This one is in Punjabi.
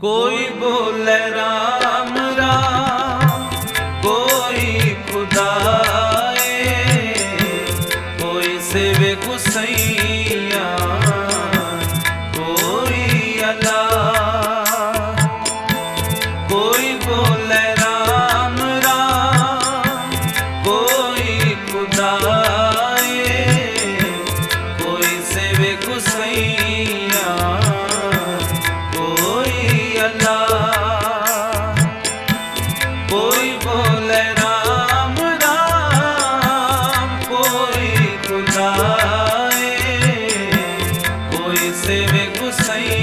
ਕੋਈ ਬੋਲੇ ਰਾਮ ਰਾਮ, ਕੋਈ ਖੁਦਾਏ, ਕੋਈ ਸੇਵੇ ਗੁਸਈਆ ਕੋਈ ਅਲਾ ਕੋਈ ਬੋਲੇ ਰਾਮ ਰਾਮ, ਕੋਈ ਖੁਦਾਏ, ਕੋਈ ਸੇਵੇ ਗੁਸਈਆ ਕੋਈ ਗੁਨਾਏ ਕੋਈ ਸੇਵੇ ਕੋ ਸਈ